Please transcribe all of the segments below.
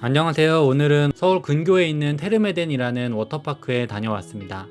안녕하세요. 오늘은 서울 근교에 있는 테르메덴이라는 워터파크에 다녀왔습니다.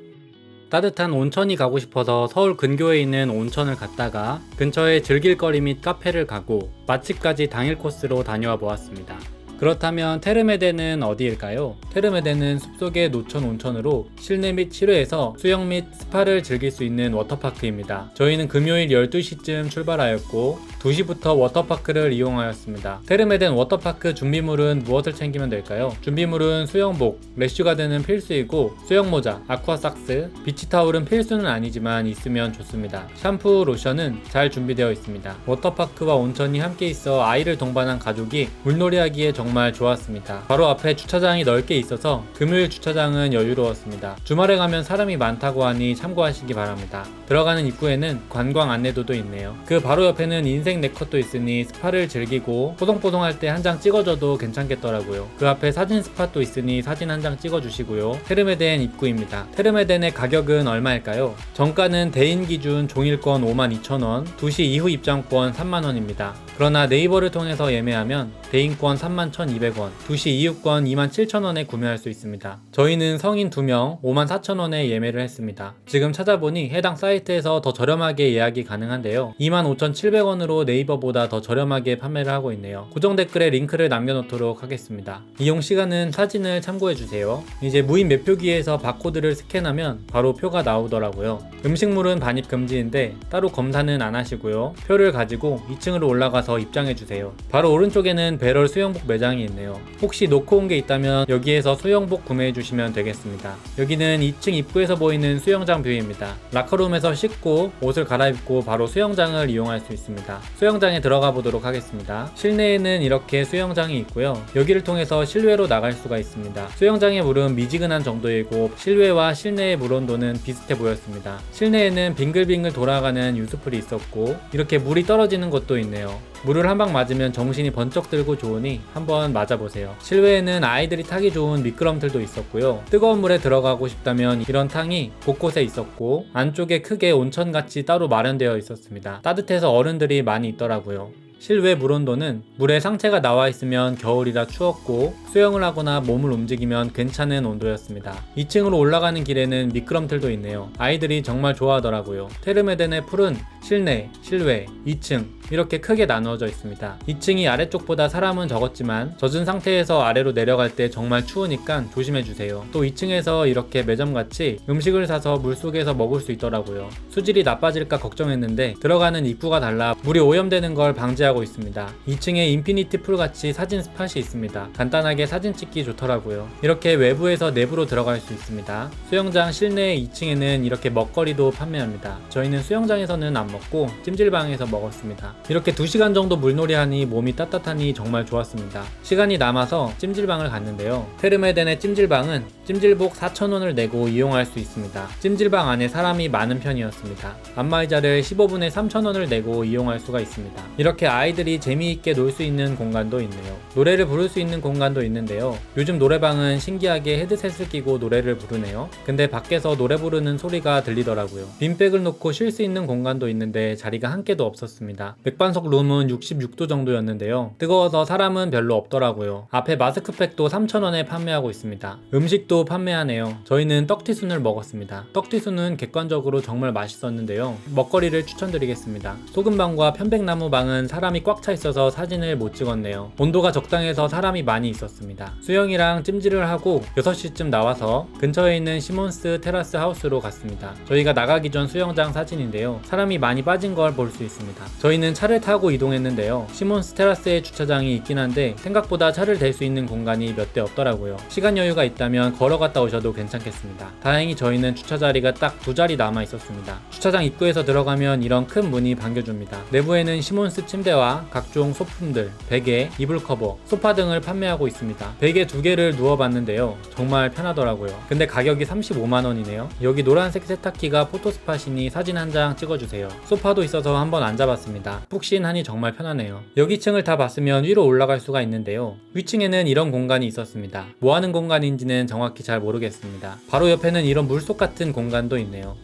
따뜻한 온천이 가고 싶어서 서울 근교에 있는 온천을 갔다가 근처에 즐길거리 및 카페를 가고 맛집까지 당일 코스로 다녀와 보았습니다. 그렇다면 테르메덴은 어디일까요? 테르메덴은 숲속의 노천 온천으로 실내 및 실외에서 수영 및 스파를 즐길 수 있는 워터파크입니다. 저희는 금요일 12시쯤 출발하였고 2시부터 워터파크를 이용하였습니다. 테르메덴 워터파크 준비물은 무엇을 챙기면 될까요? 준비물은 수영복, 래쉬가드는 필수이고 수영모자, 아쿠아삭스, 비치타올은 필수는 아니지만 있으면 좋습니다. 샴푸, 로션은 잘 준비되어 있습니다. 워터파크와 온천이 함께 있어 아이를 동반한 가족이 물놀이하기에 정말 좋았습니다. 바로 앞에 주차장이 넓게 있어서 금요일 주차장은 여유로웠습니다. 주말에 가면 사람이 많다고 하니 참고하시기 바랍니다. 들어가는 입구에는 관광 안내도도 있네요. 그 바로 옆에는 인생 네컷도 있으니 스파를 즐기고 뽀송뽀송할 때 한 장 찍어줘도 괜찮겠더라고요. 그 앞에 사진 스팟도 있으니 사진 한 장 찍어주시고요. 테르메덴 입구입니다. 테르메덴의 가격은 얼마일까요? 정가는 대인 기준 종일권 52,000원, 2시 이후 입장권 3만원입니다. 그러나 네이버를 통해서 예매하면 대인권 31,200원, 2시 이후권 27,000원에 구매할 수 있습니다. 저희는 성인 2명 54,000원에 예매를 했습니다. 지금 찾아보니 해당 사이트에서 더 저렴하게 예약이 가능한데요. 25,700원으로 네이버보다 더 저렴하게 판매를 하고 있네요. 고정 댓글에 링크를 남겨놓도록 하겠습니다. 이용 시간은 사진을 참고해주세요. 이제 무인 매표기에서 바코드를 스캔하면 바로 표가 나오더라고요. 음식물은 반입 금지인데 따로 검사는 안 하시고요. 표를 가지고 2층으로 올라가서 입장해주세요. 바로 오른쪽에는 배럴 수영복 매장 이 있네요. 혹시 놓고 온 게 있다면 여기에서 수영복 구매해 주시면 되겠습니다. 여기는 2층 입구에서 보이는 수영장 뷰입니다. 라커룸에서 씻고 옷을 갈아입고 바로 수영장을 이용할 수 있습니다. 수영장에 들어가 보도록 하겠습니다. 실내에는 이렇게 수영장이 있고요. 여기를 통해서 실외로 나갈 수가 있습니다. 수영장의 물은 미지근한 정도이고 실외와 실내의 물 온도는 비슷해 보였습니다. 실내에는 빙글빙글 돌아가는 유수풀이 있었고 이렇게 물이 떨어지는 곳도 있네요. 물을 한 방 맞으면 정신이 번쩍 들고 좋으니 한번 맞아보세요. 실외에는 아이들이 타기 좋은 미끄럼틀도 있었고요. 뜨거운 물에 들어가고 싶다면 이런 탕이 곳곳에 있었고 안쪽에 크게 온천같이 따로 마련되어 있었습니다. 따뜻해서 어른들이 많이 있더라고요. 실외 물 온도는 물에 상체가 나와 있으면 겨울이라 추웠고 수영을 하거나 몸을 움직이면 괜찮은 온도였습니다. 2층으로 올라가는 길에는 미끄럼틀도 있네요. 아이들이 정말 좋아하더라고요. 테르메덴의 풀은 실내, 실외, 2층 이렇게 크게 나누어져 있습니다. 2층이 아래쪽보다 사람은 적었지만 젖은 상태에서 아래로 내려갈 때 정말 추우니까 조심해 주세요. 또 2층에서 이렇게 매점같이 음식을 사서 물속에서 먹을 수 있더라고요. 수질이 나빠질까 걱정했는데 들어가는 입구가 달라 물이 오염되는 걸 방지하고 있습니다. 2층에 인피니티 풀 같이 사진 스팟이 있습니다. 간단하게 사진 찍기 좋더라고요. 이렇게 외부에서 내부로 들어갈 수 있습니다. 수영장 실내 2층에는 이렇게 먹거리도 판매합니다. 저희는 수영장에서는 안 먹고 찜질방에서 먹었습니다. 이렇게 2시간 정도 물놀이 하니 몸이 따뜻하니 정말 좋았습니다. 시간이 남아서 찜질방을 갔는데요. 테르메덴의 찜질방은 찜질복 4,000원을 내고 이용할 수 있습니다. 찜질방 안에 사람이 많은 편이었습니다. 안마의자를 15분에 3,000원을 내고 이용할 수가 있습니다. 이렇게 아이들이 재미있게 놀 수 있는 공간도 있네요. 노래를 부를 수 있는 공간도 있는데요. 요즘 노래방은 신기하게 헤드셋을 끼고 노래를 부르네요. 근데 밖에서 노래 부르는 소리가 들리더라고요. 빈백을 놓고 쉴 수 있는 공간도 있는데 자리가 한 개도 없었습니다. 맥반석 룸은 66도 정도였는데요. 뜨거워서 사람은 별로 없더라고요. 앞에 마스크팩도 3,000원에 판매하고 있습니다. 음식도 판매하네요. 저희는 떡튀순을 먹었습니다. 떡튀순은 객관적으로 정말 맛있었는데요. 먹거리를 추천드리겠습니다. 소금방과 편백나무방은 사람이 꽉 차 있어서 사진을 못 찍었네요. 온도가 적당해서 사람이 많이 있었습니다. 수영이랑 찜질을 하고 6시쯤 나와서 근처에 있는 시몬스 테라스 하우스로 갔습니다. 저희가 나가기 전 수영장 사진인데요. 사람이 많이 빠진 걸 볼 수 있습니다. 저희는 차를 타고 이동했는데요. 시몬스 테라스에 주차장이 있긴 한데 생각보다 차를 댈 수 있는 공간이 몇 대 없더라고요. 시간 여유가 있다면 걸어갔다 오셔도 괜찮겠습니다. 다행히 저희는 주차 자리가 딱 두 자리 남아 있었습니다. 주차장 입구에서 들어가면 이런 큰 문이 반겨줍니다. 내부에는 시몬스 침대와 각종 소품들, 베개, 이불 커버, 소파 등을 판매하고 있습니다. 베개 두 개를 누워봤는데요. 정말 편하더라고요. 근데 가격이 35만원이네요. 여기 노란색 세탁기가 포토스팟이니 사진 한 장 찍어주세요. 소파도 있어서 한번 앉아봤습니다. 푹신하니 정말 편하네요. 여기 층을 다 봤으면 위로 올라갈 수가 있는데요. 위층에는 이런 공간이 있었습니다. 뭐 하는 공간인지는 정확히 잘 모르겠습니다. 바로 옆에는 이런 물속 같은 공간도 있네요.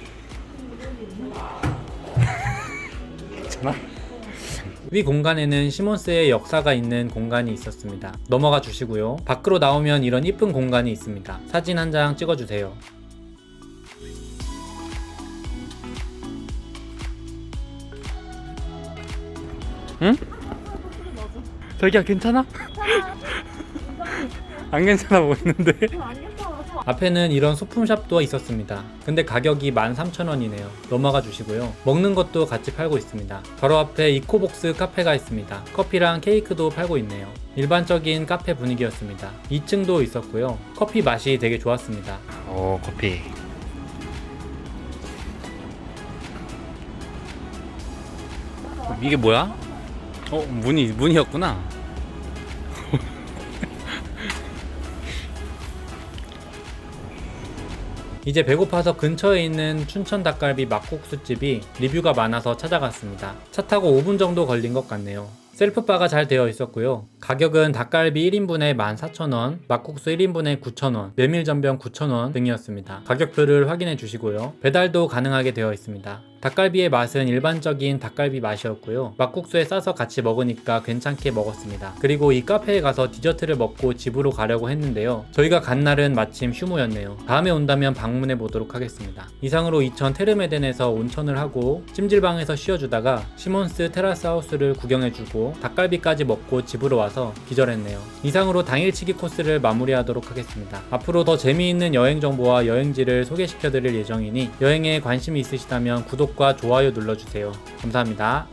위 공간에는 시몬스의 역사가 있는 공간이 있었습니다. 넘어가 주시고요. 밖으로 나오면 이런 이쁜 공간이 있습니다. 사진 한 장 찍어주세요. 응? 자기야 괜찮아? 안 괜찮아 보이는데? 앞에는 이런 소품샵도 있었습니다. 근데 가격이 13,000원이네요. 넘어가 주시고요. 먹는 것도 같이 팔고 있습니다. 바로 앞에 이코복스 카페가 있습니다. 커피랑 케이크도 팔고 있네요. 일반적인 카페 분위기였습니다. 2층도 있었고요. 커피 맛이 되게 좋았습니다. 오 커피 이게 뭐야? 어, 문이, 문이었구나. 이제 배고파서 근처에 있는 춘천 닭갈비 막국수집이 리뷰가 많아서 찾아갔습니다. 차 타고 5분 정도 걸린 것 같네요. 셀프바가 잘 되어 있었고요. 가격은 닭갈비 1인분에 14,000원, 막국수 1인분에 9,000원, 메밀전병 9,000원 등이었습니다. 가격표를 확인해 주시고요. 배달도 가능하게 되어 있습니다. 닭갈비의 맛은 일반적인 닭갈비 맛이었고요. 막국수에 싸서 같이 먹으니까 괜찮게 먹었습니다. 그리고 이 카페에 가서 디저트를 먹고 집으로 가려고 했는데요. 저희가 간 날은 마침 휴무였네요. 다음에 온다면 방문해 보도록 하겠습니다. 이상으로 이천 테르메덴에서 온천을 하고 찜질방에서 쉬어주다가 시몬스 테라스 하우스를 구경해주고 닭갈비까지 먹고 집으로 와서 기절했네요. 이상으로 당일치기 코스를 마무리하도록 하겠습니다. 앞으로 더 재미있는 여행 정보와 여행지를 소개시켜드릴 예정이니 여행에 관심이 있으시다면 구독과 좋아요 눌러주세요. 감사합니다.